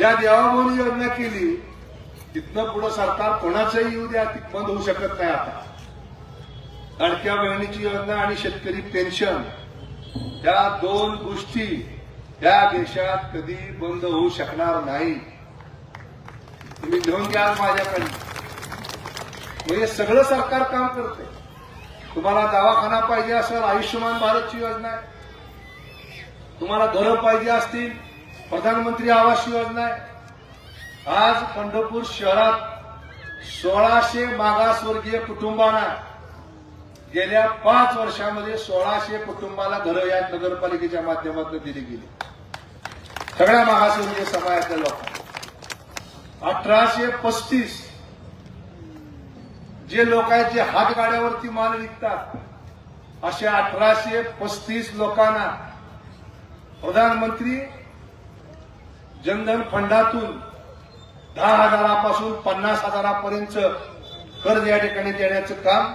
या देवाभाऊनी योजना केली. तिथनं पुढं सरकार कोणाचंही येऊ द्या ती बंद होऊ शकत नाही आता. लाडक्या बहिणीची योजना आणि शेतकरी पेन्शन या दोन गोष्टी या देशात कधी बंद होऊ शकणार नाही. तुम्ही घेऊन घ्या माझ्याकडे म्हणजे सगळं सरकार काम करते तुम्हाला दवाखाना पाहिजे असेल आयुष्यमान भारतची योजना आहे. तुम्हाला घरं पाहिजे असतील. प्रधानमंत्री आवास योजना आहे. आज पंढरपूर शहरात सोळाशे मागासवर्गीय कुटुंबांना गेल्या पाच वर्षामध्ये सोळाशे कुटुंबाला घरं या नगरपालिकेच्या माध्यमातून दिली गेली. सगळ्या मागासवर्गीय समाजातल्या लोकांना. अठराशे पस्तीस जे लोक आहेत जे हातगाड्यावरती माल विकतात असे अठराशे पस्तीस लोकांना प्रधानमंत्री जनधन फंडातून दहा हजारापासून पन्नास हजारापर्यंत कर्ज या ठिकाणी देण्याचं काम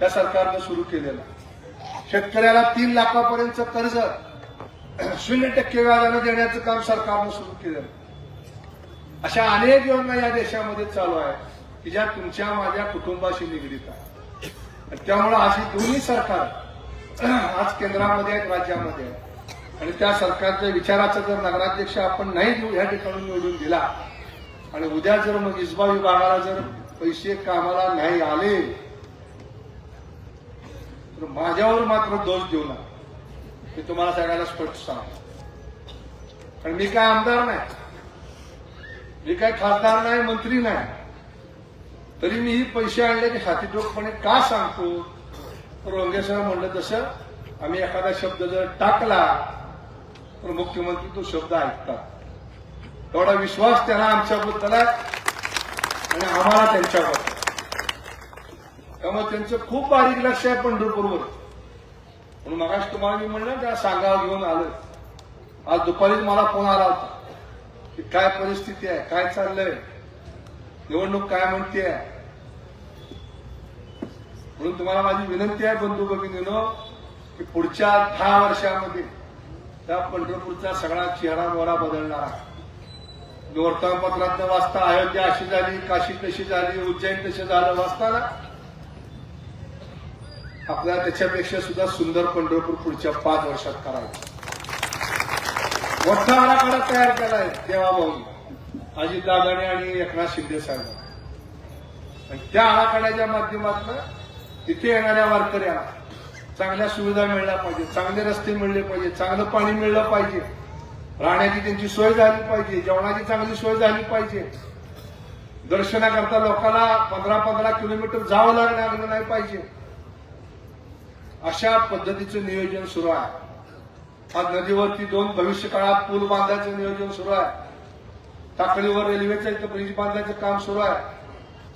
त्या सरकारनं सुरू केलेलं शेतकऱ्याला तीन लाखापर्यंत कर्ज शून्य टक्के व्याजानं देण्याचं काम सरकारनं सुरू केलेलं अशा अनेक योजना या देशामध्ये चालू आहेत की ज्या तुमच्या माझ्या कुटुंबाशी निगडीत आहेत. त्यामुळे अशी दोन्ही सरकार आज केंद्रामध्ये आहेत राज्यामध्ये आहेत. आणि त्या सरकारच्या विचाराचा जर नगराध्यक्ष आपण नाही देऊ या ठिकाणी निवडून दिला आणि उद्या जर मग इस्बा विभागाला जर पैसे कामाला नाही आले तर माझ्यावर मात्र दोष देऊ नका. मी तुम्हाला सगळ्याला स्पष्ट सांगतो. कारण मी काय आमदार नाही मी काय खासदार नाही मंत्री नाही तरी मी ही पैसे की हातीटोकपणे का सांगतो? तर रंगेसर म्हणलं तसं आम्ही एखादा शब्द जर टाकला तर मुख्यमंत्री तो शब्द ऐकतात. एवढा विश्वास त्यांना आमच्याबद्दल आहे आणि आम्हाला त्यांच्याबद्दल त्यामुळे त्यांचं खूप बारीक लक्ष आहे पंढरपूरवर. म्हणून मगाशी तुम्हाला मी म्हणलं त्या सांगावं घेऊन आलं आज दुपारीच मला फोन आला होता की काय परिस्थिती आहे काय चाललंय निवडणूक काय म्हणते म्हणून तुम्हाला माझी विनंती आहे बंधू भगिनीनो की पुढच्या दहा वर्षामध्ये त्या पंढरपूरचा सगळा चेहरा मोहरा बदलणार आहे. वर्तमानपत्रात वाचता अयोध्या अशी झाली काशी तशी झाली उज्जैन तशी झालं वाचताना आपल्याला त्याच्यापेक्षा सुद्धा सुंदर पंढरपूर पुढच्या पाच वर्षात करायचं. मोठा आराखडा तयार केलाय देवाभाऊ अजितदादाने आणि एकनाथ शिंदे साहेब आणि त्या आराखड्याच्या माध्यमातून तिथे येणाऱ्या वारकऱ्यांना चांगल्या सुविधा मिळल्या पाहिजे चांगले रस्ते मिळले पाहिजे चांगलं पाणी मिळलं पाहिजे. राहण्याची त्यांची सोय झाली पाहिजे जेवणाची चांगली सोय झाली पाहिजे. दर्शनाकरता लोकांना पंधरा पंधरा किलोमीटर जावं लागणार नाही पाहिजे. अशा पद्धतीचं नियोजन सुरू आहे. आज नदीवरती दोन भविष्य काळात पूल बांधायचं नियोजन सुरू आहे. टाकळीवर रेल्वेचं इथं ब्रिज बांधायचं काम सुरू आहे.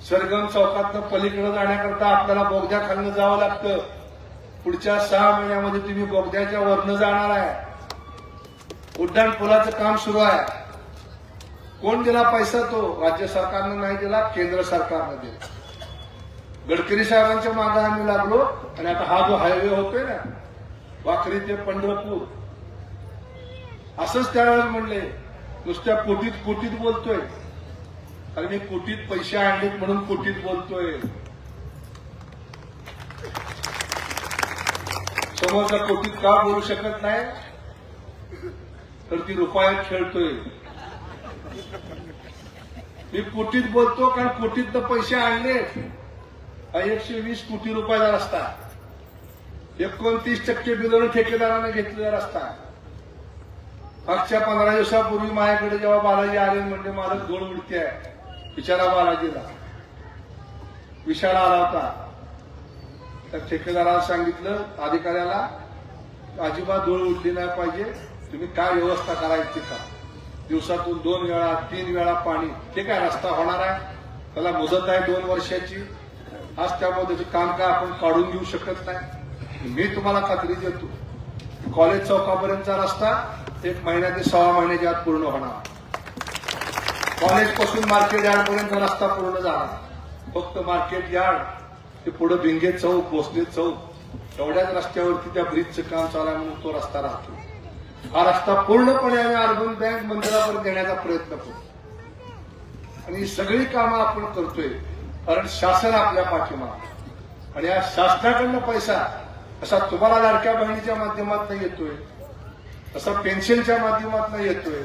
सरगम चौकातनं पलीकडे जाण्याकरता आपल्याला बोगद्या खालनं जावं लागतं. पुढच्या सहा महिन्यामध्ये तुम्ही बोगद्याच्या वरनं जाणार आहे. उड्डाण पुलाचं काम सुरू आहे. कोण दिला पैसा तो? राज्य सरकारनं नाही दिला केंद्र सरकारनं दिला. गडकरी साहेबांच्या मागे आम्ही लागलो आणि आता हा जो हायवे होतोय ना वाखरी ते पंढरपूर. असंच त्यावेळेस म्हणले नुसत्या कोटीत कोटीत बोलतोय. कारण मी कोटीत पैसे आणलेत म्हणून कोटीत बोलतोय. समोरच्या कोटीत का बोलू शकत नाही? तर ती रुपयात खेळतोय. मी कोटीत बोलतो कारण कोटीत तर पैसे आणले. एकशे वीस कोटी रुपयाचा रस्ता एकोणतीस टक्के बिलोनं ठेकेदारानं घेतलेला रस्ता. मागच्या पंधरा दिवसापूर्वी माझ्याकडे जेव्हा बालाजी आले म्हणजे माझं गोड उडते आहे विचारा बालाजीला. विशाल आला होता. त्या ठेकेदाराला सांगितलं अधिकाऱ्याला अजिबात धूळ उडली नाही पाहिजे. तुम्ही काय व्यवस्था करायची का? दिवसातून दोन वेळा तीन वेळा पाणी. ते काय रस्ता होणार आहे. त्याला मुदत आहे दोन वर्षाची. आज त्यामुळे त्याचे काम काय आपण काढून घेऊ शकत नाही. मी तुम्हाला खात्री देतो कॉलेज चौकापर्यंतचा रस्ता एक महिन्या ते सहा महिन्याच्या आत पूर्ण होणार. कॉलेजपासून मार्केट यार्ड पर्यंत रस्ता पूर्ण झाला. फक्त मार्केट यार्ड ते पुढे बिंगे चौक भोसले चौक एवढ्याच रस्त्यावरती त्या ब्रिजचं काम चालू आहे म्हणून तो रस्ता राहतो. हा रस्ता पूर्णपणे आम्ही अर्बन बँक मंदिरावर देण्याचा प्रयत्न करतो. आणि ही सगळी कामं आपण करतोय कारण शासन आपल्या पाठीमा आणि या शासनाकडनं पैसा असा तुम्हाला लाडक्या बहिणीच्या माध्यमातून येतोय असा पेन्शनच्या माध्यमातून येतोय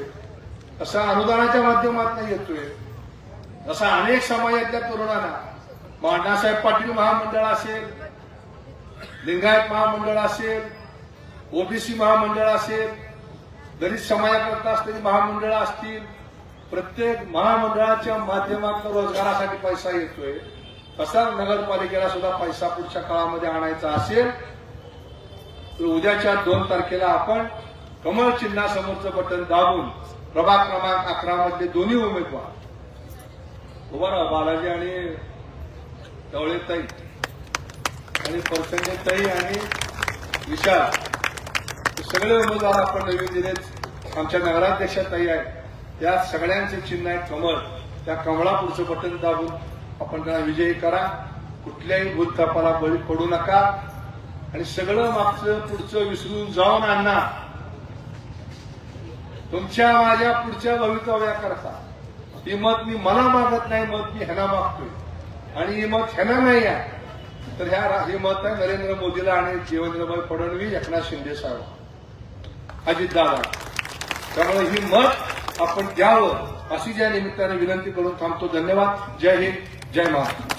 असा अनुदानाच्या माध्यमातून येतोय असा अनेक समाजातल्या तरुणांना बाळासाहेब पाटील महामंडळ असेल लिंगायत महामंडळ असेल ओबीसी महामंडळ असेल दलित समाजाकरता असलेली महामंडळ असतील प्रत्येक महामंडळाच्या माध्यमातून रोजगारासाठी पैसा येतोय. तसाच नगरपालिकेला सुद्धा पैसा पुढच्या काळामध्ये आणायचा असेल तर उद्याच्या दोन तारखेला आपण कमळ चिन्हासमोरचं बटन दाबून प्रभाग क्रमांक अकरा मधले दोन्ही उमेदवार उभा बालाजी आणि ढवळेताई आणि परसंगताई आणि विशा सगळे उमेदवार आपण नवीन दिलेत. आमच्या नगराध्यक्षाताई आहेत. त्या सगळ्यांचे चिन्ह आहे कमळ. त्या कमळापुढचं बटन दाबून आपण त्यांना विजयी करा. कुठल्याही भूतकापाला बळी पडू नका. आणि सगळं मागचं पुढचं विसरून जाऊन आणा. तुमच्या माझ्या पुढच्या भवितव्याकरता. ही मत मी मला मागत नाही मत मी ह्यांना मागतोय. आणि ही मत ह्यांना नाही आहे. तर ह्या हे मत आहे नरेंद्र मोदीला आणि देवेंद्रभाई फडणवीस एकनाथ शिंदे साहेब. अजितदादा त्यामुळे ही मत आपण द्यावं अशी ज्या निमित्ताने विनंती करून थांबतो. धन्यवाद. जय हिंद. जय महाराष्ट्र.